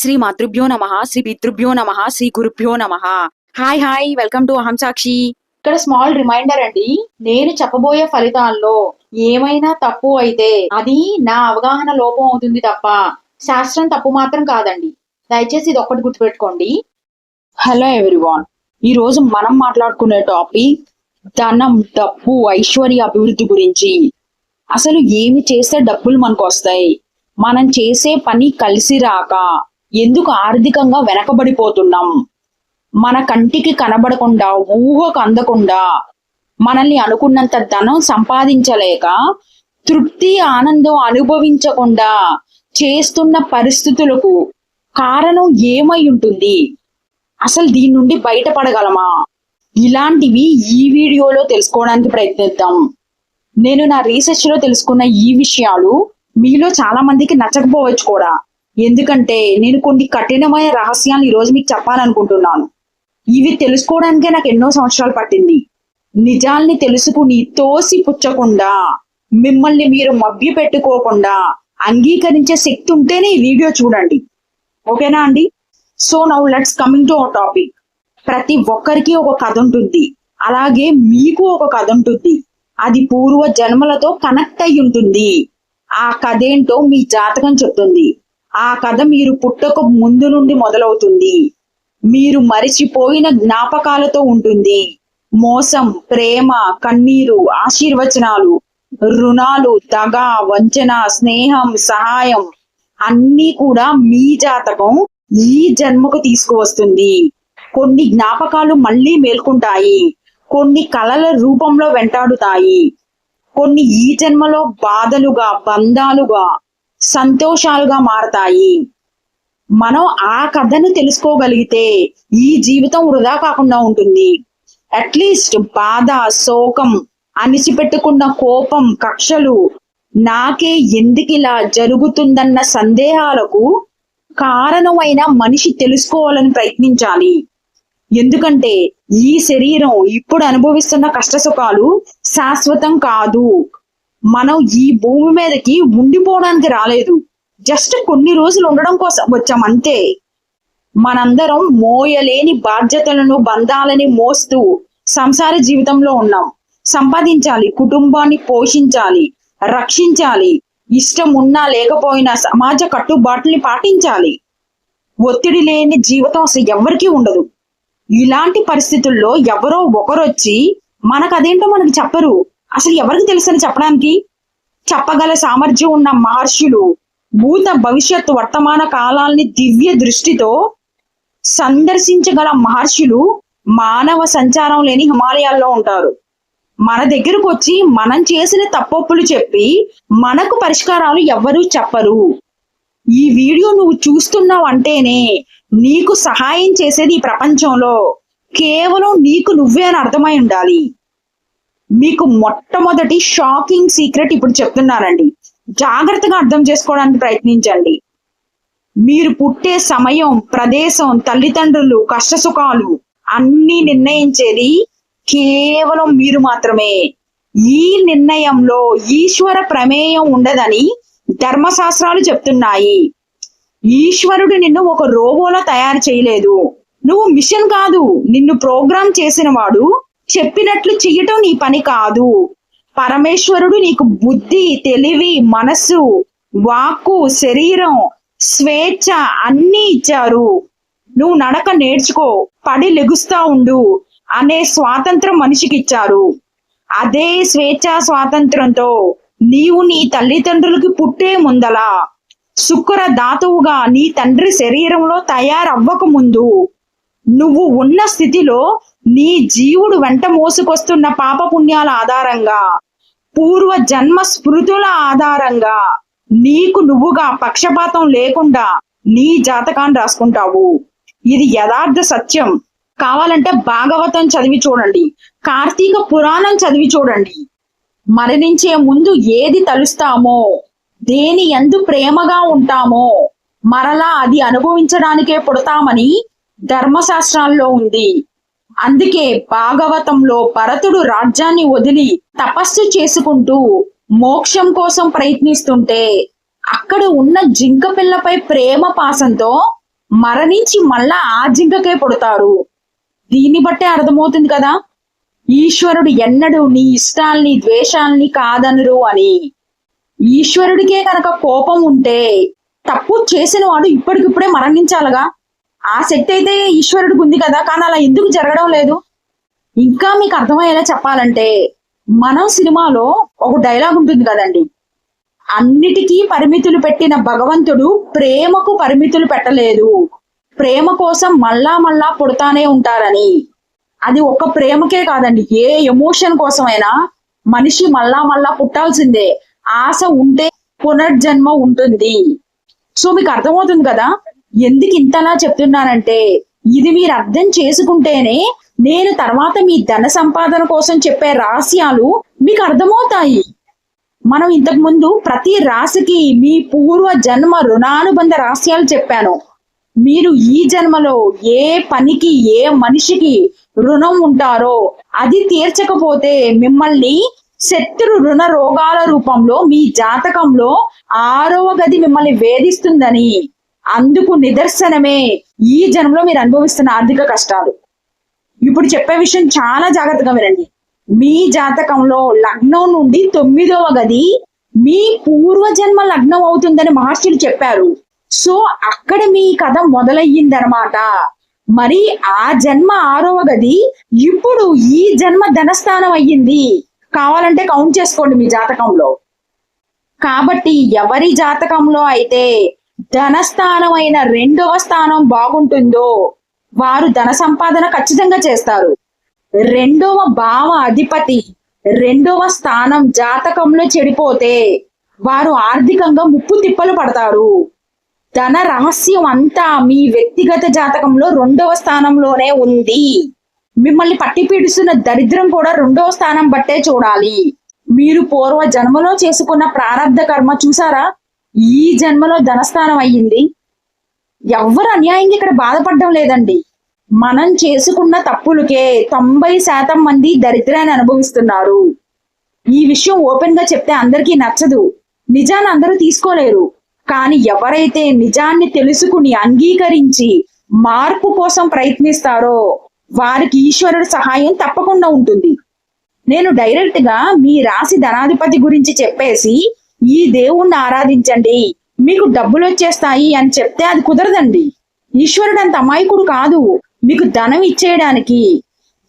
శ్రీ మాతృభ్యో నమ శ్రీ పితృభ్యో నమ శ్రీ గురుభ్యో నమ. హాయ్ హాయ్ వెల్కమ్ టు అహం సాక్షి ఇక్కడ స్మాల్ రిమైండర్ అండి నేను చెప్పబోయే ఫలితాల్లో ఏమైనా తప్పు అయితే అది నా అవగాహన లోపం అవుతుంది తప్ప శాస్త్రం తప్పు మాత్రం కాదండి. దయచేసి ఇది ఒక్కటి గుర్తుపెట్టుకోండి. హలో ఎవ్రీవాన్ ఈ రోజు మనం మాట్లాడుకునే టాపిక్ ధనం డబ్బు ఐశ్వర్య అభివృద్ధి గురించి. అసలు ఏమి చేస్తే డబ్బులు మనకు వస్తాయి మనం చేసే పని కలిసి రాక ఎందుకు ఆర్థికంగా వెనకబడిపోతున్నాం? మన కంటికి కనబడకుండా ఊహకు అందకుండా మనల్ని అనుకున్నంత ధనం సంపాదించలేక తృప్తి ఆనందం అనుభవించకుండా చేస్తున్న పరిస్థితులకు కారణం ఏమై ఉంటుంది? అసలు దీని నుండి బయటపడగలమా? ఇలాంటివి ఈ వీడియోలో తెలుసుకోవడానికి ప్రయత్నిద్దాం. నేను నా రీసెర్చ్లో తెలుసుకున్న ఈ విషయాలు మీలో చాలా మందికి నచ్చకపోవచ్చు కూడా. ఎందుకంటే నేను కొన్ని కఠినమైన రహస్యాలు ఈరోజు మీకు చెప్పాలనుకుంటున్నాను. ఇవి తెలుసుకోవడానికే నాకు ఎన్నో సంవత్సరాలు పట్టింది. నిజాల్ని తెలుసుకుని తోసి పుచ్చకుండా మిమ్మల్ని మీరు మభ్య పెట్టుకోకుండా అంగీకరించే శక్తి ఉంటేనే ఈ వీడియో చూడండి. ఓకేనా అండి? So now let's coming to our topic. ప్రతి ఒక్కరికి ఒక కథ ఉంటుంది. అలాగే మీకు ఒక కథ ఉంటుంది. అది పూర్వ జన్మలతో కనెక్ట్ అయి ఉంటుంది. ఆ కథ ఏంటో మీ జాతకం చెప్తుంది. ఆ కథ మీరు పుట్టక ముందు నుండి మొదలవుతుంది. మీరు మరిచిపోయిన జ్ఞాపకాలతో ఉంటుంది. మోసం ప్రేమ కన్నీరు ఆశీర్వచనాలు రుణాలు దగ వంచన స్నేహం సహాయం అన్నీ కూడా మీ జాతకం ఈ జన్మకు తీసుకువస్తుంది. కొన్ని జ్ఞాపకాలు మళ్ళీ మేల్కొంటాయి. కొన్ని కళల రూపంలో వెంటాడుతాయి. కొన్ని ఈ జన్మలో బాధలుగా బంధాలుగా సంతోషాలుగా మారతాయి. మనం ఆ కథను తెలుసుకోగలిగితే ఈ జీవితం వృధా కాకుండా ఉంటుంది. అట్లీస్ట్ బాధ శోకం అణిచిపెట్టుకున్న కోపం కక్షలు నాకే ఎందుకిలా జరుగుతుందన్న సందేహాలకు కారణమైన మనిషి తెలుసుకోవాలని ప్రయత్నించాలి. ఎందుకంటే ఈ శరీరం ఇప్పుడు అనుభవిస్తున్న కష్ట సుఖాలు శాశ్వతం కాదు. మనం ఈ భూమి మీదకి ఉండిపోవడానికి రాలేదు. జస్ట్ కొన్ని రోజులు ఉండడం కోసం వచ్చాం అంతే. మనందరం మోయలేని బాధ్యతలను బంధాలని మోస్తూ సంసార జీవితంలో ఉన్నాం. సంపాదించాలి కుటుంబాన్ని పోషించాలి రక్షించాలి. ఇష్టం ఉన్నా లేకపోయినా సమాజ కట్టుబాట్లని పాటించాలి. ఒత్తిడి లేని జీవితం అసలు ఎవరికీ ఉండదు. ఇలాంటి పరిస్థితుల్లో ఎవరో ఒకరొచ్చి మనకు అదేంటో మనకి చెప్పరు. అసలు ఎవరికి తెలుసని చెప్పడానికి? చెప్పగల సామర్థ్యం ఉన్న మహర్షులు భూత భవిష్యత్ వర్తమాన కాలాల్ని దివ్య దృష్టితో సందర్శించగల మహర్షులు మానవ సంచారం లేని హిమాలయాల్లో ఉంటారు. మన దగ్గరకు వచ్చి మనం చేసిన తప్పొప్పులు చెప్పి మనకు పరిష్కారాలు ఎవ్వరూ చెప్పరు. ఈ వీడియో నువ్వు చూస్తున్నావు అంటేనే నీకు సహాయం చేసేది ఈ ప్రపంచంలో. కేవలం నీకు నువ్వే అని అర్థమై ఉండాలి. మీకు మొట్టమొదటి షాకింగ్ సీక్రెట్ ఇప్పుడు చెప్తున్నానండి జాగ్రత్తగా అర్థం చేసుకోవడానికి ప్రయత్నించండి. మీరు పుట్టే సమయం ప్రదేశం తల్లిదండ్రులు కష్టసుఖాలు అన్ని నిర్ణయించేది కేవలం మీరు మాత్రమే. ఈ నిర్ణయంలో ఈశ్వర ప్రమేయం ఉండదని ధర్మశాస్త్రాలు చెప్తున్నాయి. ఈశ్వరుడు నిన్ను ఒక రోబోలా తయారు చేయలేదు. నువ్వు మిషన్ కాదు నిన్ను ప్రోగ్రామ్ చేసిన వాడు చెప్పినట్లు చెయ్యటం నీ పని కాదు. పరమేశ్వరుడు నీకు బుద్ధి తెలివి మనస్సు వాక్కు శరీరం స్వేచ్ఛ అన్నీ ఇచ్చారు. నువ్వు నడక నేర్చుకో పడి లెగుస్తా ఉండు అనే స్వాతంత్రం మనిషికి ఇచ్చారు అదే స్వేచ్ఛ స్వాతంత్రంతో నీవు నీ తల్లిదండ్రులకి పుట్టే ముందలా శుక్ర ధాతువుగా నీ తండ్రి శరీరంలో తయారవ్వక ముందు నువ్వు ఉన్న స్థితిలో నీ జీవుడు వెంట మోసుకొస్తున్న పాప పుణ్యాల ఆధారంగా పూర్వ జన్మ స్మృతుల ఆధారంగా నీకు నువ్వుగా పక్షపాతం లేకుండా నీ జాతకాన్ని రాసుకుంటావు. ఇది యథార్థ సత్యం. కావాలంటే భాగవతం చదివి చూడండి. కార్తీక పురాణం చదివి చూడండి. మరణించే ముందు ఏది తలుస్తామో దేని ఎందు ప్రేమగా ఉంటామో మరలా అది అనుభవించడానికే పుడతామని ధర్మశాస్త్రాల్లో ఉంది. అందుకే భాగవతంలో భరతుడు రాజ్యాన్ని వదిలి తపస్సు చేసుకుంటూ మోక్షం కోసం ప్రయత్నిస్తుంటే అక్కడ ఉన్న జింక పిల్లపై ప్రేమ పాసంతో మరణించి మళ్ళా ఆ జింకకే పుడతారు. దీన్ని బట్టే అర్థమవుతుంది కదా? ఈశ్వరుడు ఎన్నడూ నీ ఇష్టాల్ని ద్వేషాల్ని కాదనరు అని. ఈశ్వరుడికే కనుక కోపం ఉంటే తప్పు చేసిన వాడు ఇప్పటికిప్పుడే మరణించాలగా? ఆ శక్తి అయితే ఈశ్వరుడికి ఉంది కదా కానీ అలా ఎందుకు జరగడం లేదు? ఇంకా మీకు అర్థమయ్యేలా చెప్పాలంటే మనం సినిమాలో ఒక డైలాగ్ ఉంటుంది కదండి. అన్నిటికీ పరిమితులు పెట్టిన భగవంతుడు ప్రేమకు పరిమితులు పెట్టలేదు. ప్రేమ కోసం మళ్ళా మళ్ళా పుడతానే ఉంటారని. అది ఒక ప్రేమకే కాదండి ఏ ఎమోషన్ కోసమైనా మనిషి మళ్ళా మళ్ళా పుట్టాల్సిందే. ఆశ ఉంటే పునర్జన్మ ఉంటుంది. సో మీకు అర్థమవుతుంది కదా? ఎందుకు ఇంతలా చెప్తున్నానంటే ఇది మీరు అర్థం చేసుకుంటేనే నేను తర్వాత మీ ధన సంపాదన కోసం చెప్పే రహస్యాలు మీకు అర్థమవుతాయి. మనం ఇంతకు ముందు ప్రతి రాశికి మీ పూర్వ జన్మ రుణానుబంధ రహస్యాలు చెప్పాను. మీరు ఈ జన్మలో ఏ పనికి ఏ మనిషికి రుణం ఉంటారో అది తీర్చకపోతే మిమ్మల్ని శత్రు రుణ రోగాల రూపంలో మీ జాతకంలో ఆరవ గది మిమ్మల్ని వేధిస్తుందని అందుకు నిదర్శనమే ఈ జన్మలో మీరు అనుభవిస్తున్న ఆర్థిక కష్టాలు. ఇప్పుడు చెప్పే విషయం చాలా జాగ్రత్తగా వినండి. మీ జాతకంలో లగ్నం నుండి తొమ్మిదవ గది మీ పూర్వజన్మ లగ్నం అవుతుందని మహర్షులు చెప్పారు. సో అక్కడ మీ కథ మొదలయ్యిందనమాట మరి ఆ జన్మ ఆరవ గది ఇప్పుడు ఈ జన్మ ధనస్థానం అయ్యింది. కావాలంటే కౌంట్ చేసుకోండి మీ జాతకంలో. కాబట్టి ఎవరి జాతకంలో అయితే ధనస్థానం అయిన రెండవ స్థానం బాగుంటుందో వారు ధన సంపాదన ఖచ్చితంగా చేస్తారు. రెండవ భావ అధిపతి రెండవ స్థానం జాతకంలో చెడిపోతే వారు ఆర్థికంగా ముప్పు తిప్పలు పడతారు. ధన రహస్యం అంతా మీ వ్యక్తిగత జాతకంలో రెండవ స్థానంలోనే ఉంది. మిమ్మల్ని పట్టి పీడిస్తున్న దరిద్రం కూడా రెండవ స్థానం బట్టే చూడాలి. మీరు పూర్వ జన్మలో చేసుకున్న ప్రారంధ కర్మ చూసారా? ఈ జన్మలో ధనస్థానం అయ్యింది. ఎవ్వరు అన్యాయంగా ఇక్కడ బాధపడడం లేదండి. మనం చేసుకున్న తప్పులకే తొంభై శాతం మంది దరిద్రాన్ని అనుభవిస్తున్నారు. ఈ విషయం ఓపెన్గా చెప్తే అందరికీ నచ్చదు. నిజాన్ని అందరూ తీసుకోలేరు. కానీ ఎవరైతే నిజాన్ని తెలుసుకుని అంగీకరించి మార్పు కోసం ప్రయత్నిస్తారో వారికి ఈశ్వరుడు సహాయం తప్పకుండా ఉంటుంది. నేను డైరెక్ట్గా మీ రాశి ధనాధిపతి గురించి చెప్పేసి ఈ దేవుణ్ణి ఆరాధించండి. మీకు డబ్బులు వచ్చేస్తాయి అని చెప్తే అది కుదరదండి. ఈశ్వరుడు అంత అమాయకుడు కాదు. మీకు ధనం ఇచ్చేయడానికి.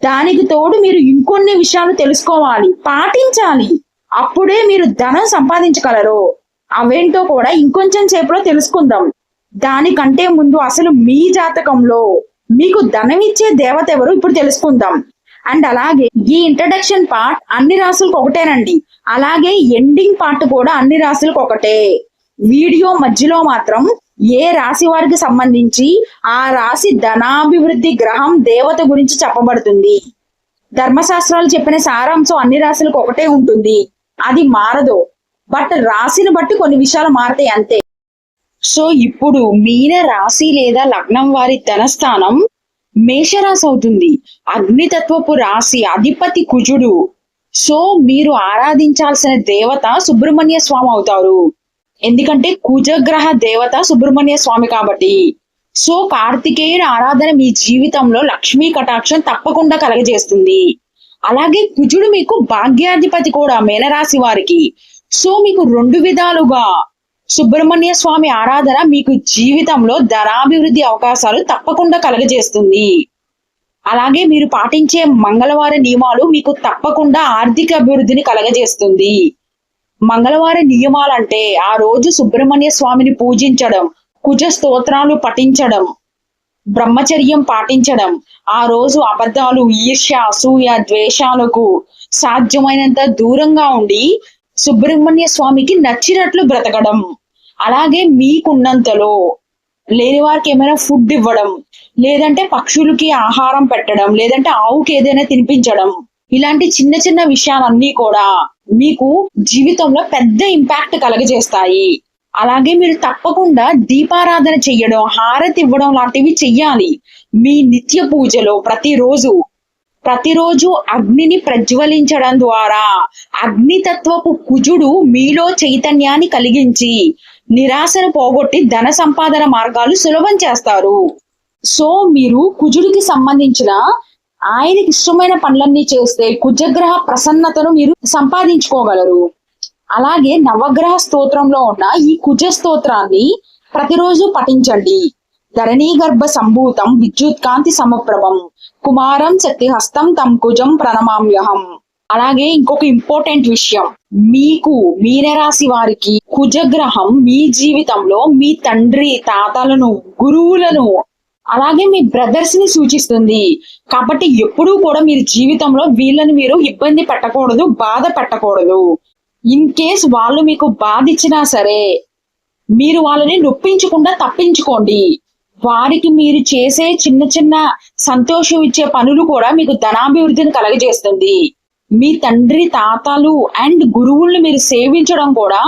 దానికి తోడు మీరు ఇంకొన్ని విషయాలు తెలుసుకోవాలి. పాటించాలి. అప్పుడే మీరు ధనం సంపాదించగలరు. అవేంటో కూడా ఇంకొంచెం సేపులో తెలుసుకుందాం. దానికంటే ముందు అసలు మీ జాతకంలో మీకు ధనం ఇచ్చే దేవత ఎవరు ఇప్పుడు తెలుసుకుందాం. అండ్ అలాగే ఈ ఇంట్రడక్షన్ పార్ట్ అన్ని రాసులకు ఒకటేనండి. అలాగే ఎండింగ్ పార్ట్ కూడా అన్ని రాసులకు ఒకటే. వీడియో మధ్యలో మాత్రం ఏ రాశి వారికి సంబంధించి ఆ రాశి ధనాభివృద్ధి గ్రహం దేవత గురించి చెప్పబడుతుంది. ధర్మశాస్త్రాలు చెప్పిన సారాంశం అన్ని రాశులకు ఒకటే ఉంటుంది. అది మారదు. బట్ రాశిని బట్టి కొన్ని విషయాలు మారతాయి అంతే. సో ఇప్పుడు మీన రాశి లేదా లగ్నం వారి ధనస్థానం మేషరాశి అవుతుంది. అగ్నితత్వపు రాశి అధిపతి కుజుడు. సో మీరు ఆరాధించాల్సిన దేవత సుబ్రహ్మణ్య స్వామి అవుతారు. ఎందుకంటే కుజగ్రహ దేవత సుబ్రహ్మణ్య స్వామి కాబట్టి. సో కార్తికేయుని ఆరాధన మీ జీవితంలో లక్ష్మీ కటాక్షం తప్పకుండా కలగజేస్తుంది. అలాగే కుజుడు మీకు భాగ్యాధిపతి కూడా మేనరాశి వారికి. సో మీకు రెండు విధాలుగా సుబ్రహ్మణ్య స్వామి ఆరాధన మీకు జీవితంలో ధనాభివృద్ధి అవకాశాలు తప్పకుండా కలగజేస్తుంది. అలాగే మీరు పాటించే మంగళవార నియమాలు మీకు తప్పకుండా ఆర్థిక అభివృద్ధిని కలగజేస్తుంది. మంగళవార నియమాలంటే ఆ రోజు సుబ్రహ్మణ్య స్వామిని పూజించడం కుజ స్తోత్రాలు పఠించడం బ్రహ్మచర్యం పాటించడం ఆ రోజు అబద్ధాలు ఈర్ష్య అసూయ ద్వేషాలకు సాధ్యమైనంత దూరంగా ఉండి సుబ్రహ్మణ్య స్వామికి నచ్చినట్లు బ్రతకడం. అలాగే మీకున్నంతలో లేని వారికి ఏమైనా ఫుడ్ ఇవ్వడం లేదంటే పక్షులకి ఆహారం పెట్టడం లేదంటే ఆవుకి ఏదైనా తినిపించడం ఇలాంటి చిన్న చిన్న విషయాలన్నీ కూడా మీకు జీవితంలో పెద్ద ఇంపాక్ట్ కలగజేస్తాయి. అలాగే మీరు తప్పకుండా దీపారాధన చెయ్యడం హారతి ఇవ్వడం లాంటివి చెయ్యాలి. మీ నిత్య పూజలో ప్రతిరోజు ప్రతిరోజు అగ్నిని ప్రజ్వలించడం ద్వారా అగ్నితత్వపు కుజుడు మీలో చైతన్యాన్ని కలిగించి నిరాశను పోగొట్టి ధన సంపాదన మార్గాలు సులభం చేస్తారు. సో మీరు కుజుడికి సంబంధించిన ఆయనకి ఇష్టమైన పనులన్నీ చేస్తే కుజగ్రహ ప్రసన్నతను మీరు సంపాదించుకోగలరు. అలాగే నవగ్రహ స్తోత్రంలో ఉన్న ఈ కుజ స్తోత్రాన్ని ప్రతిరోజు పఠించండి. ధరణీ గర్భ సంభూతం విద్యుత్ కాంతి సమప్రభం. కుమారం శక్తిహస్తం తం కుజం ప్రణమామ్యహం అలాగే ఇంకొక ఇంపార్టెంట్ విషయం. మీకు మీనరాశి వారికి కుజగ్రహం మీ జీవితంలో మీ తండ్రి తాతలను గురువులను అలాగే మీ బ్రదర్స్ని సూచిస్తుంది. కాబట్టి ఎప్పుడూ కూడా మీరు జీవితంలో వీళ్ళని మీరు ఇబ్బంది పెట్టకూడదు బాధ పెట్టకూడదు. ఇన్ కేస్ వాళ్ళు మీకు బాధ ఇచ్చినా సరే మీరు వాళ్ళని నొప్పించకుండా తప్పించుకోండి. వారికి మీరు చేసే చిన్న చిన్న సంతోషం ఇచ్చే పనులు కూడా మీకు ధనాభివృద్ధిని కలగజేస్తుంది. మీ తండ్రి తాతలు అండ్ గురువుల్ని మీరు సేవించడం కూడా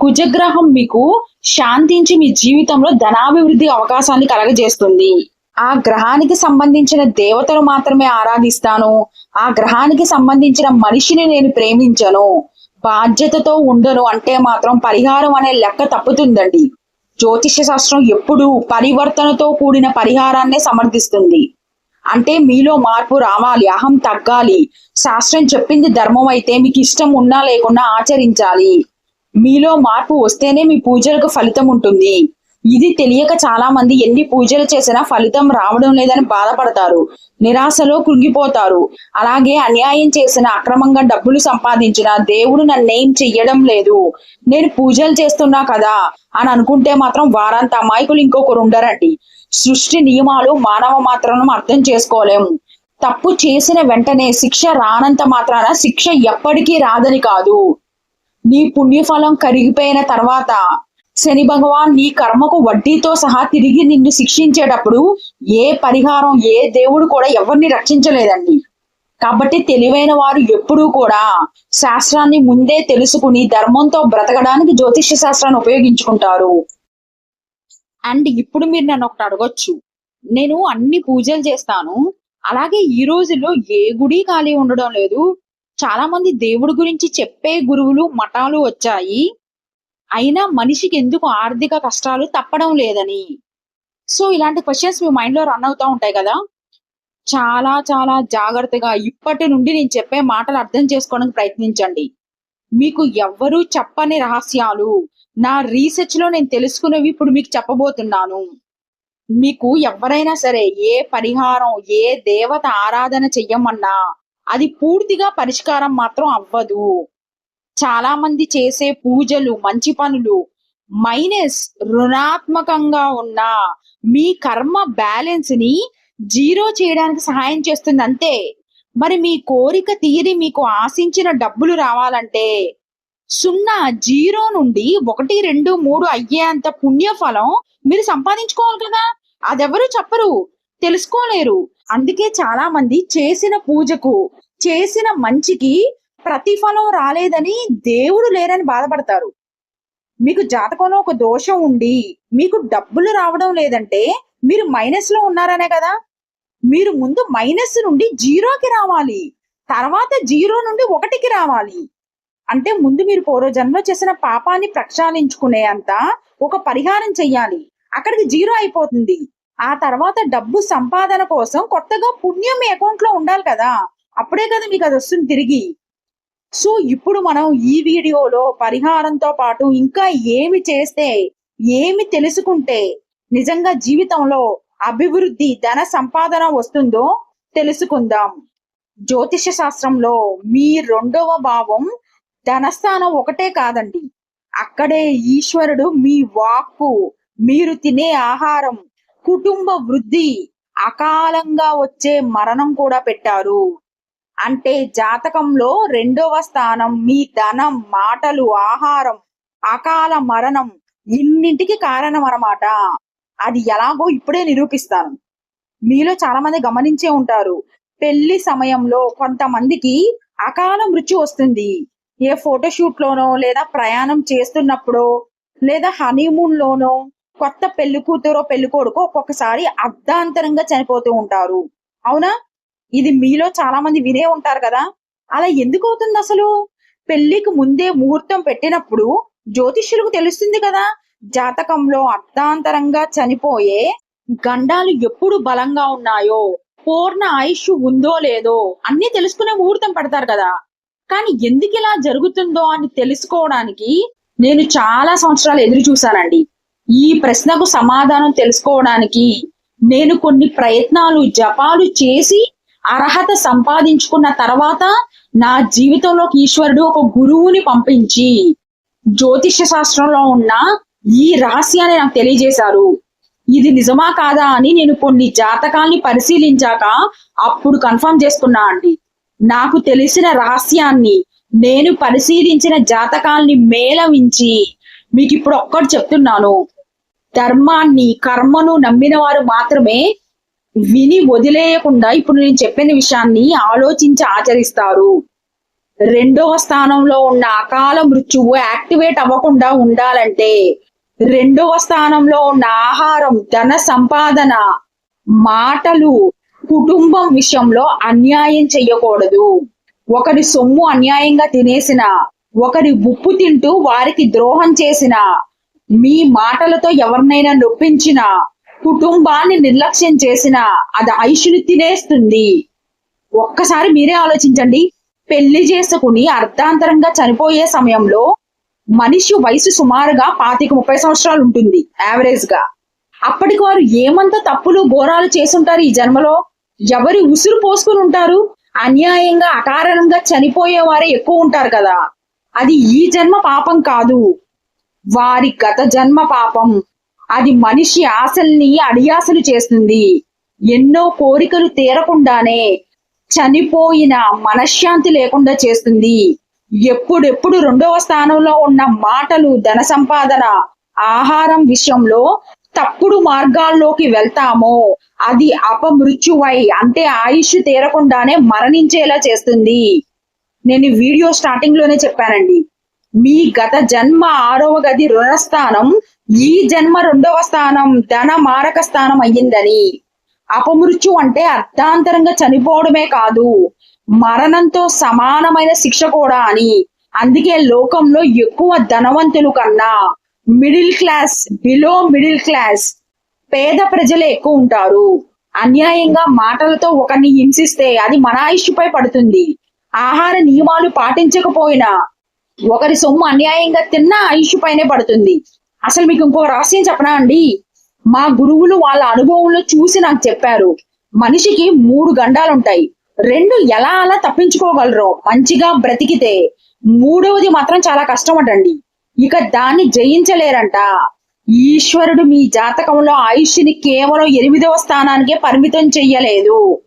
కుజగ్రహం మీకు శాంతించి మీ జీవితంలో ధనాభివృద్ధి అవకాశాన్ని కలగజేస్తుంది. ఆ గ్రహానికి సంబంధించిన దేవతను మాత్రమే ఆరాధిస్తాను. ఆ గ్రహానికి సంబంధించిన మనిషిని నేను ప్రేమించను. బాధ్యతతో ఉండను అంటే మాత్రం పరిహారం అనే లెక్క తప్పుతుందండి. జ్యోతిష్య శాస్త్రం ఎప్పుడూ పరివర్తనతో కూడిన పరిహారాన్నే సమర్థిస్తుంది. అంటే మీలో మార్పు రావాలి అహం తగ్గాలి. శాస్త్రం చెప్పింది ధర్మం అయితే మీకు ఇష్టం ఉన్నా లేకున్నా ఆచరించాలి. మీలో మార్పు వస్తేనే మీ పూజలకు ఫలితం ఉంటుంది. ఇది తెలియక చాలా మంది ఎన్ని పూజలు చేసినా ఫలితం రావడం లేదని బాధపడతారు. నిరాశలో కృంగిపోతారు. అలాగే అన్యాయం చేసిన అక్రమంగా డబ్బులు సంపాదించిన దేవుడు నన్నేం చెయ్యడం లేదు. నేను పూజలు చేస్తున్నా కదా అని అనుకుంటే మాత్రం వారంత అమాయకులు ఇంకొకరు ఉండరండి. సృష్టి నియమాలు మానవ మాత్రం అర్థం చేసుకోలేము. తప్పు చేసిన వెంటనే శిక్ష రానంత మాత్రాన శిక్ష ఎప్పటికీ రాదని కాదు. నీ పుణ్యఫలం కరిగిపోయిన తర్వాత శని భగవాన్ నీ కర్మకు వడ్డీతో సహా తిరిగి నిన్ను శిక్షించేటప్పుడు ఏ పరిహారం ఏ దేవుడు కూడా ఎవరిని రక్షించలేదండి. కాబట్టి తెలివైన వారు ఎప్పుడూ కూడా శాస్త్రాన్ని ముందే తెలుసుకుని ధర్మంతో బ్రతకడానికి జ్యోతిష్య శాస్త్రాన్ని ఉపయోగించుకుంటారు. అండ్ ఇప్పుడు మీరు నన్ను ఒకటి అడగొచ్చు. నేను అన్ని పూజలు చేస్తాను. అలాగే ఈ రోజుల్లో ఏ గుడి ఖాళీ ఉండడం లేదు. చాలా మంది దేవుడి గురించి చెప్పే గురువులు మఠాలు వచ్చాయి. అయినా మనిషికి ఎందుకు ఆర్థిక కష్టాలు తప్పడం లేదని? సో ఇలాంటి క్వశ్చన్స్ మీ మైండ్లో రన్ అవుతా ఉంటాయి కదా? చాలా చాలా జాగ్రత్తగా ఇప్పటి నుండి నేను చెప్పే మాటలు అర్థం చేసుకోవడానికి ప్రయత్నించండి. మీకు ఎవ్వరూ చెప్పని రహస్యాలు. నా రీసెర్చ్లో నేను తెలుసుకునేవి ఇప్పుడు మీకు చెప్పబోతున్నాను. మీకు ఎవరైనా సరే ఏ పరిహారం ఏ దేవత ఆరాధన చెయ్యమన్నా అది పూర్తిగా పరిష్కారం మాత్రం అవ్వదు. చాలా మంది చేసే పూజలు మంచి పనులు మైనస్ రుణాత్మకంగా ఉన్న మీ కర్మ బ్యాలెన్స్ని జీరో చేయడానికి సహాయం చేస్తుంది అంతే. మరి మీ కోరిక తీరి మీకు ఆశించిన డబ్బులు రావాలంటే సున్నా జీరో నుండి ఒకటి రెండు మూడు అయ్యేంత పుణ్యఫలం మీరు సంపాదించుకోవాలి కదా. అదెవరు చెప్పరు తెలుసుకోలేరు. అందుకే చాలా మంది చేసిన పూజకు చేసిన మంచికి ప్రతిఫలం రాలేదని దేవుడు లేరని బాధపడతారు. మీకు జాతకంలో ఒక దోషం ఉండి మీకు డబ్బులు రావడం లేదంటే మీరు మైనస్లో ఉన్నారనే కదా? మీరు ముందు మైనస్ నుండి జీరోకి రావాలి. తర్వాత జీరో నుండి ఒకటికి రావాలి. అంటే ముందు మీరు పూర్వజన్మలో చేసిన పాపాన్ని ప్రక్షాళించుకునే అంత ఒక పరిహారం చెయ్యాలి. అక్కడికి జీరో అయిపోతుంది. ఆ తర్వాత డబ్బు సంపాదన కోసం కొత్తగా పుణ్యం మీ అకౌంట్లో ఉండాలి కదా? అప్పుడే కదా మీకు అది వస్తుంది తిరిగి. సో ఇప్పుడు మనం ఈ వీడియోలో పరిహారంతో పాటు ఇంకా ఏమి చేస్తే ఏమి తెలుసుకుంటే నిజంగా జీవితంలో అభివృద్ధి ధన సంపాదన వస్తుందో తెలుసుకుందాం. జ్యోతిష శాస్త్రంలో మీ రెండవ భావం ధనస్థానం ఒకటే కాదండి. అక్కడే ఈశ్వరుడు మీ వాక్కు మీరు తినే ఆహారం కుటుంబ వృద్ధి అకాలంగా వచ్చే మరణం కూడా పెట్టారు. అంటే జాతకంలో రెండవ స్థానం మీ ధనం మాటలు ఆహారం అకాల మరణం ఇన్నింటికి కారణం అన్నమాట అది ఎలాగో ఇప్పుడే నిరూపిస్తాను. మీలో చాలా మంది గమనించే ఉంటారు. పెళ్ళి సమయంలో కొంతమందికి అకాల మృత్యు వస్తుంది. ఏ ఫోటోషూట్ లోనో లేదా ప్రయాణం చేస్తున్నప్పుడో లేదా హనీమూన్ లోనో కొత్త పెళ్ళి కూతురో పెళ్ళి కొడుకో ఒక్కొక్కసారి అర్ధాంతరంగా చనిపోతూ ఉంటారు. అవునా? ఇది మీలో చాలా మంది వినే ఉంటారు కదా. అలా ఎందుకు అవుతుంది అసలు? పెళ్ళికి ముందే ముహూర్తం పెట్టినప్పుడు జ్యోతిష్యులకు తెలుస్తుంది కదా. జాతకంలో అర్థాంతరంగా చనిపోయే గండాలు ఎప్పుడు బలంగా ఉన్నాయో పూర్ణ ఆయుష్ ఉందో లేదో అన్ని తెలుసుకునే ముహూర్తం పెడతారు కదా. కానీ ఎందుకు ఇలా జరుగుతుందో అని తెలుసుకోవడానికి నేను చాలా సంవత్సరాలు ఎదురు చూశానండి. ఈ ప్రశ్నకు సమాధానం తెలుసుకోవడానికి నేను కొన్ని ప్రయత్నాలు జపాలు చేసి అర్హత సంపాదించుకున్న తర్వాత నా జీవితంలోకి ఈశ్వరుడు ఒక గురువుని పంపించి జ్యోతిష్య శాస్త్రంలో ఉన్న ఈ రహస్యాన్ని నాకు తెలియజేశారు. ఇది నిజమా కాదా అని నేను కొన్ని జాతకాల్ని పరిశీలించాక అప్పుడు కన్ఫర్మ్ చేసుకున్నా అండి. నాకు తెలిసిన రహస్యాన్ని నేను పరిశీలించిన జాతకాల్ని మేళవించి మీకు ఇప్పుడు ఒక్కటి చెప్తున్నాను. ధర్మాన్ని కర్మను నమ్మిన వారు మాత్రమే విని వదిలేయకుండా ఇప్పుడు నేను చెప్పిన విషయాన్ని ఆలోచించి ఆచరిస్తారు. రెండవ స్థానంలో ఉన్న అకాల మృత్యువు యాక్టివేట్ అవ్వకుండా ఉండాలంటే రెండవ స్థానంలో ఉన్న ఆహారం ధన సంపాదన మాటలు కుటుంబం విషయంలో అన్యాయం చెయ్యకూడదు. ఒకరి సొమ్ము అన్యాయంగా తినేసిన ఒకరి ఉప్పు తింటూ వారికి ద్రోహం చేసిన మీ మాటలతో ఎవరినైనా నొప్పించిన కుటుంబాన్ని నిర్లక్ష్యం చేసిన అది ఐషుని తినేస్తుంది. ఒక్కసారి మీరే ఆలోచించండి. పెళ్ళి చేసుకుని అర్ధాంతరంగా చనిపోయే సమయంలో మనిషి వయసు సుమారుగా పాతిక ముప్పై సంవత్సరాలు ఉంటుంది యావరేజ్గా. అప్పటికి వారు ఏమంత తప్పులు ఘోరాలు చేసుంటారు ఈ జన్మలో? ఎవరి ఉసురు పోసుకుని ఉంటారు? అన్యాయంగా అకారణంగా చనిపోయే వారే ఎక్కువ ఉంటారు కదా. అది ఈ జన్మ పాపం కాదు. వారి గత జన్మ పాపం. అది మనిషి ఆశల్ని అడియాసలు చేస్తుంది. ఎన్నో కోరికలు తీరకుండానే చనిపోయిన మనశ్శాంతి లేకుండా చేస్తుంది. ఎప్పుడెప్పుడు రెండవ స్థానంలో ఉన్న మాటలు ధన సంపాదన ఆహారం విషయంలో తప్పుడు మార్గాల్లోకి వెళ్తామో అది అపమృత్యువై అంటే ఆయుష్ తీరకుండానే మరణించేలా చేస్తుంది. నేను వీడియో స్టార్టింగ్లోనే చెప్పానండి. మీ గత జన్మ ఆరవ గది రుణస్థానం ఈ జన్మ రెండవ స్థానం ధన మారక స్థానం అయ్యిందని. అపమృత్యు అంటే అర్థాంతరంగా చనిపోవడమే కాదు మరణంతో సమానమైన శిక్ష కూడా అని. అందుకే లోకంలో ఎక్కువ ధనవంతులు కన్నా middle class below middle class పేద ప్రజలే ఎక్కువ ఉంటారు. అన్యాయంగా మాటలతో ఒకరిని హింసిస్తే అది మన ఆయుష్పై పడుతుంది. ఆహార నియమాలు పాటించకపోయినా ఒకరి సొమ్ము అన్యాయంగా తిన్నా ఆయుష్ పైనే పడుతుంది. అసలు మీకు ఇంకో రహస్యం చెప్పనా అండి? మా గురువులు వాళ్ళ అనుభవంలో చూసి నాకు చెప్పారు. మనిషికి మూడు గండాలుంటాయి. రెండు ఎలా అలా తప్పించుకోగలరు మంచిగా బ్రతికితే. మూడవది మాత్రం చాలా కష్టం అటండి ఇక దాన్ని జయించలేరంట. ఈశ్వరుడు మీ జాతకంలో ఆయుష్ని కేవలం ఎనిమిదవ స్థానానికే పరిమితం చెయ్యలేదు.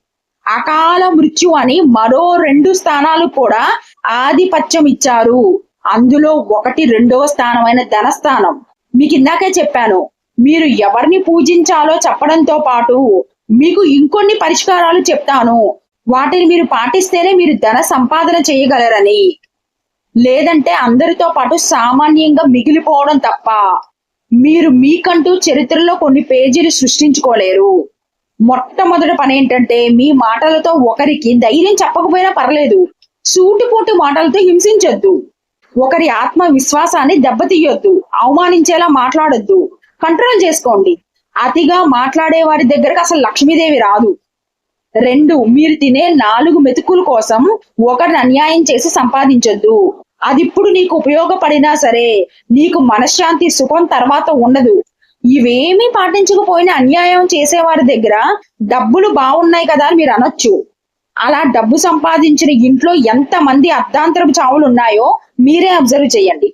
అకాల మృత్యు అని మరో రెండు స్థానాలు కూడా ఆధిపత్యం ఇచ్చారు. అందులో ఒకటి రెండవ స్థానమైన ధనస్థానం. మీకు ఇందాకే చెప్పాను మీరు ఎవరిని పూజించాలో చెప్పడంతో పాటు మీకు ఇంకొన్ని పరిష్కారాలు చెప్తాను. వాటిని మీరు పాటిస్తేనే మీరు ధన సంపాదన చేయగలరని. లేదంటే అందరితో పాటు సామాన్యంగా మిగిలిపోవడం తప్ప మీరు మీకంటూ చరిత్రలో కొన్ని పేజీలు సృష్టించుకోలేరు. మొట్టమొదటి పని ఏంటంటే మీ మాటలతో ఒకరికి ధైర్యం చెప్పకపోయినా పర్లేదు. సూటిపోటు మాటలతో హింసించొద్దు. ఒకరి ఆత్మ విశ్వాసాన్ని దెబ్బతీయొద్దు అవమానించేలా మాట్లాడొద్దు. కంట్రోల్ చేసుకోండి. అతిగా మాట్లాడే వారి దగ్గరకు అసలు లక్ష్మీదేవి రాదు. రెండు మీరు తినే నాలుగు మెతుకుల కోసం ఒకరిని అన్యాయం చేసి సంపాదించొద్దు. అది ఇప్పుడు నీకు ఉపయోగపడినా సరే నీకు మనశ్శాంతి సుఖం తర్వాత ఉండదు. ఇవేమీ పాటించకపోయినా అన్యాయం చేసేవారి దగ్గర డబ్బులు బాగున్నాయి కదా అని మీరు అనొచ్చు. అలా డబ్బు సంపాదించిన ఇంట్లో ఎంత మంది అర్ధాంతరపు చావులు ఉన్నాయో మీరే అబ్జర్వ్ చేయండి.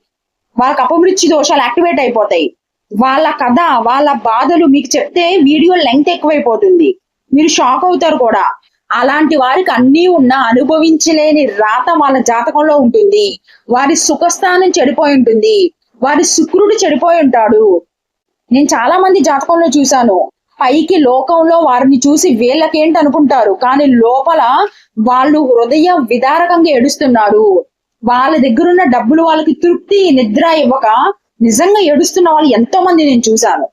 వాళ్ళకి అపమృత్యు దోషాలు యాక్టివేట్ అయిపోతాయి. వాళ్ళ కథ వాళ్ళ బాధలు మీకు చెప్తే వీడియో లెంగ్త్ ఎక్కువైపోతుంది. మీరు షాక్ అవుతారు కూడా. అలాంటి వారికి అన్నీ ఉన్న అనుభవించలేని రాత వాళ్ళ జాతకంలో ఉంటుంది. వారి సుఖస్థానం చెడిపోయి ఉంటుంది. వారి శుక్రుడు చెడిపోయి ఉంటాడు. నేను చాలా మంది జాతకంలో చూశాను. పైకి లోకంలో వారిని చూసి వీళ్ళకేంటి అనుకుంటారు? కానీ లోపల వాళ్ళు హృదయ విదారకంగా ఏడుస్తున్నారు. వాళ్ళ దగ్గర ఉన్న డబ్బులు వాళ్ళకి తృప్తి నిద్ర ఇవ్వక నిజంగా ఏడుస్తున్న వాళ్ళు ఎంతో మంది నేను చూశాను.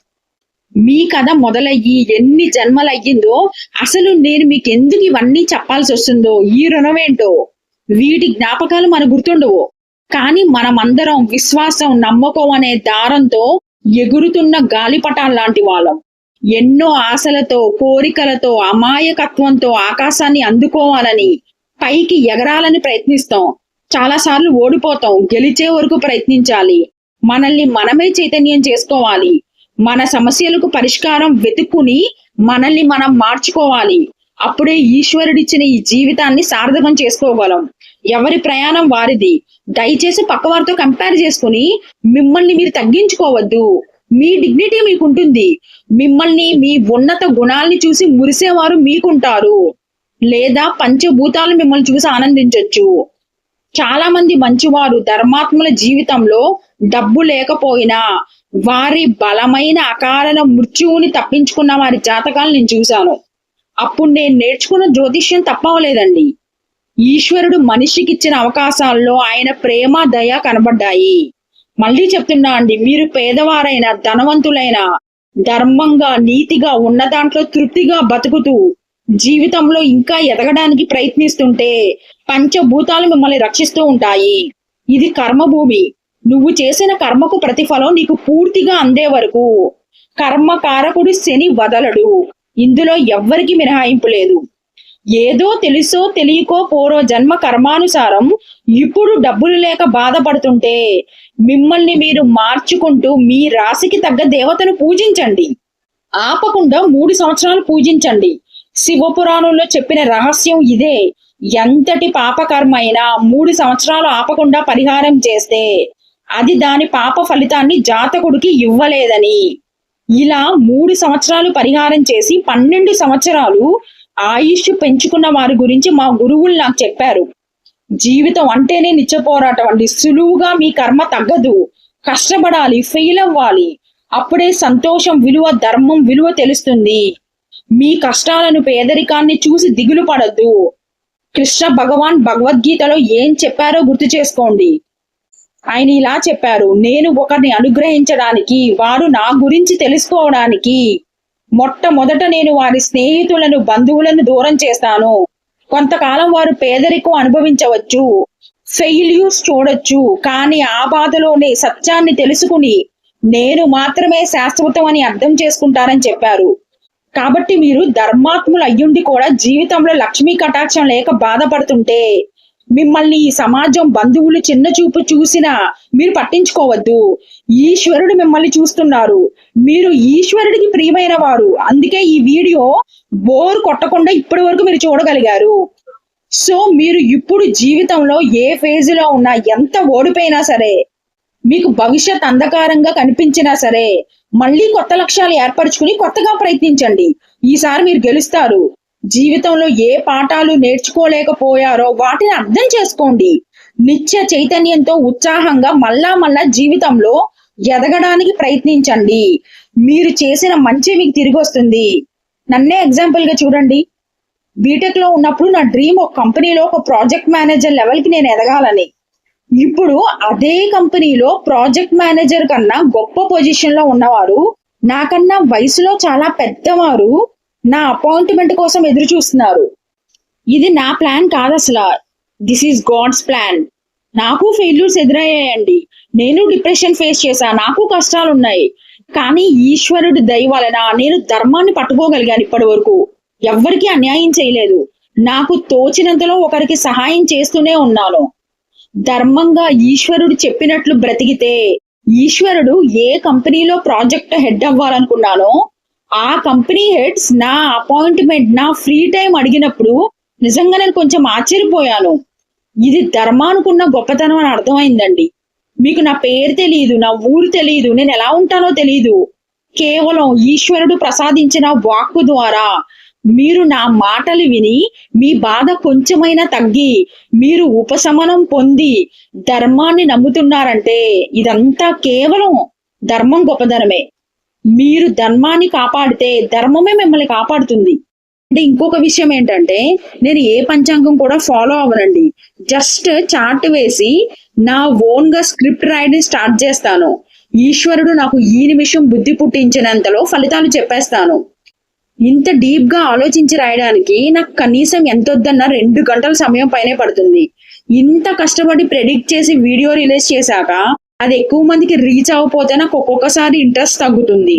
మీ కథ మొదలయ్యి ఎన్ని జన్మలు అయ్యిందో అసలు నేను మీకు ఎందుకు ఇవన్నీ చెప్పాల్సి వస్తుందో? ఈ రుణం ఏంటో? వీటి జ్ఞాపకాలు మన గుర్తుండవు. కానీ మనమందరం విశ్వాసం నమ్మకం అనే దారంతో ఎగురుతున్న గాలిపటాలు లాంటి వాళ్ళం. ఎన్నో ఆశలతో కోరికలతో అమాయకత్వంతో ఆకాశాన్ని అందుకోవాలని పైకి ఎగరాలని ప్రయత్నిస్తాం. చాలాసార్లు ఓడిపోతాం. గెలిచే వరకు ప్రయత్నించాలి. మనల్ని మనమే చైతన్యం చేసుకోవాలి. మన సమస్యలకు పరిష్కారం వెతుక్కుని మనల్ని మనం మార్చుకోవాలి. అప్పుడే ఈశ్వరుడిచ్చిన ఈ జీవితాన్ని సార్థకం చేసుకోగలం. ఎవరి ప్రయాణం వారిది. దయచేసి పక్కవారితో కంపేర్ చేసుకుని మిమ్మల్ని మీరు తగ్గించుకోవద్దు. మీ డిగ్నిటీ మీకు ఉంటుంది మిమ్మల్ని మీ ఉన్నత గుణాల్ని చూసి మురిసేవారు మీకుంటారు. లేదా పంచభూతాలు మిమ్మల్ని చూసి ఆనందించవచ్చు చాలా మంది మంచివారు ధర్మాత్ముల జీవితంలో డబ్బు లేకపోయినా వారి బలమైన అకారణ మృత్యువుని తప్పించుకున్న వారి జాతకాలు నేను చూశాను. అప్పుడు నేను నేర్చుకున్న జ్యోతిష్యం తప్పవలేదండి. ఈశ్వరుడు మనిషికి ఇచ్చిన అవకాశాల్లో ఆయన ప్రేమ దయ కనబడ్డాయి. మళ్ళీ చెప్తున్నా అండి మీరు పేదవారైన ధనవంతులైన ధర్మంగా నీతిగా ఉన్న దాంట్లో తృప్తిగా బతుకుతూ జీవితంలో ఇంకా ఎదగడానికి ప్రయత్నిస్తుంటే పంచభూతాలు మిమ్మల్ని రక్షిస్తూ ఉంటాయి. ఇది కర్మభూమి. నువ్వు చేసిన కర్మకు ప్రతిఫలం నీకు పూర్తిగా అందే వరకు. కర్మ కారకుడు శని వదలడు. ఇందులో ఎవ్వరికి మినహాయింపు లేదు. ఏదో తెలుసో తెలియకో పూర్వ జన్మ కర్మానుసారం ఇప్పుడు డబ్బులు లేక బాధపడుతుంటే మిమ్మల్ని మీరు మార్చుకుంటూ మీ రాశికి తగ్గ దేవతను పూజించండి. ఆపకుండా మూడు సంవత్సరాలు పూజించండి. శివపురాణంలో చెప్పిన రహస్యం ఇదే. ఎంతటి పాపకర్మ అయినా మూడు సంవత్సరాలు ఆపకుండా పరిహారం చేస్తే అది దాని పాప ఫలితాన్ని జాతకుడికి ఇవ్వలేదని. ఇలా మూడు సంవత్సరాలు పరిహారం చేసి పన్నెండు సంవత్సరాలు ఆయుష్ పెంచుకున్న వారి గురించి మా గురువులు నాకు చెప్పారు. జీవితం అంటేనే నిత్య పోరాటం అండి. సులువుగా మీ కర్మ తగ్గదు. కష్టపడాలి ఫెయిల్ అవ్వాలి. అప్పుడే సంతోషం విలువ ధర్మం విలువ తెలుస్తుంది. మీ కష్టాలను పేదరికాన్ని చూసి దిగులు పడద్దు. కృష్ణ భగవాన్ భగవద్గీతలో ఏం చెప్పారో గుర్తు చేసుకోండి. ఆయన ఇలా చెప్పారు నేను ఒకరిని అనుగ్రహించడానికి వారు నా గురించి తెలుసుకోవడానికి మొట్టమొదట నేను వారి స్నేహితులను బంధువులను దూరం చేస్తాను. కొంతకాలం వారు పేదరికం అనుభవించవచ్చు ఫెయిల్యూస్ చూడొచ్చు కానీ ఆ బాధలోనే సత్యాన్ని తెలుసుకుని నేను మాత్రమే శాశ్వతం అని అర్థం చేసుకుంటారని చెప్పారు. కాబట్టి మీరు ధర్మాత్ములు అయ్యుండి కూడా జీవితంలో లక్ష్మీ కటాక్షం లేక బాధపడుతుంటే మిమ్మల్ని ఈ సమాజం బంధువులు చిన్న చూపు చూసినా మీరు పట్టించుకోవద్దు. ఈశ్వరుడు మిమ్మల్ని చూస్తున్నారు. మీరు ఈశ్వరుడికి ప్రియమైన వారు. అందుకే ఈ వీడియో బోర్ కొట్టకుండా ఇప్పటి వరకు మీరు చూడగలిగారు. సో మీరు ఇప్పుడు జీవితంలో ఏ ఫేజ్లో ఉన్నా ఎంత ఓడిపోయినా సరే మీకు భవిష్యత్ అంధకారంగా కనిపించినా సరే మళ్ళీ కొత్త లక్ష్యాలు ఏర్పరచుకుని కొత్తగా ప్రయత్నించండి. ఈసారి మీరు గెలుస్తారు. జీవితంలో ఏ పాఠాలు నేర్చుకోలేకపోయారో వాటిని అర్థం చేసుకోండి. నిత్య చైతన్యంతో ఉత్సాహంగా మళ్ళా మళ్ళా జీవితంలో ఎదగడానికి ప్రయత్నించండి. మీరు చేసిన మంచి మీకు తిరిగి వస్తుంది. నన్నే ఎగ్జాంపుల్గా చూడండి. బీటెక్లో ఉన్నప్పుడు నా డ్రీమ్ ఒక కంపెనీలో ఒక ప్రాజెక్ట్ మేనేజర్ లెవెల్కి నేను ఎదగాలని. ఇప్పుడు అదే కంపెనీలో ప్రాజెక్ట్ మేనేజర్ కన్నా గొప్ప పొజిషన్లో ఉన్నవారు నాకన్నా వయసులో చాలా పెద్దవారు నా అపాయింట్మెంట్ కోసం ఎదురు చూస్తున్నారు. ఇది నా ప్లాన్ కాదు అసలు దిస్ ఈస్ గాడ్స్ ప్లాన్ నాకు ఫెయిల్యూర్స్ ఎదురయ్యాయండి. నేను డిప్రెషన్ ఫేస్ చేశా నాకు కష్టాలు ఉన్నాయి కానీ ఈశ్వరుడి దయ వలన నేను ధర్మాన్ని పట్టుకోగలిగాను ఇప్పటి వరకు. ఎవ్వరికీ అన్యాయం చేయలేదు. నాకు తోచినంతలో ఒకరికి సహాయం చేస్తూనే ఉన్నాను. ధర్మంగా ఈశ్వరుడు చెప్పినట్లు బ్రతికితే ఈశ్వరుడు ఏ కంపెనీలో ప్రాజెక్ట్ హెడ్ అవ్వాలనుకున్నానో ఆ కంపెనీ హెడ్స్ నా అపాయింట్మెంట్ నా ఫ్రీ టైం అడిగినప్పుడు నిజంగా నేను కొంచెం ఆశ్చర్యపోయాను. ఇది ధర్మానుకున్న గొప్పతనం అని అర్థమైందండి. మీకు నా పేరు తెలియదు నా ఊరు తెలియదు నేను ఎలా ఉంటానో తెలియదు కేవలం ఈశ్వరుడు ప్రసాదించిన వాక్కు ద్వారా మీరు నా మాటలు విని మీ బాధ కొంచెమైనా తగ్గి మీరు ఉపశమనం పొంది ధర్మాన్ని నమ్ముతున్నారంటే ఇదంతా కేవలం ధర్మం గొప్పదనమే. మీరు ధర్మాన్ని కాపాడితే ధర్మమే మిమ్మల్ని కాపాడుతుంది. అంటే ఇంకొక విషయం ఏంటంటే నేను ఏ పంచాంగం కూడా ఫాలో అవ్వనండి. జస్ట్ చార్ట్ వేసి నా ఓన్గా స్క్రిప్ట్ రాయడం స్టార్ట్ చేస్తాను. ఈశ్వరుడు నాకు ఈ నిమిషం బుద్ధి పుట్టించినంతలో ఫలితాలు చెప్పేస్తాను. ఇంత డీప్గా ఆలోచించి రాయడానికి నాకు కనీసం ఎంత వద్దన్నా రెండు గంటల సమయం పైనే పడుతుంది. ఇంత కష్టపడి ప్రెడిక్ట్ చేసి వీడియో రిలీజ్ చేశాక అది ఎక్కువ మందికి రీచ్ అవ్వకపోతే నాకు ఒక్కొక్కసారి ఇంట్రెస్ట్ తగ్గుతుంది.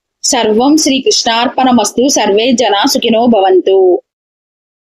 सर्व श्रीकृष्णापणमस्तु सर्वे जना सुखिनो भवन्तु।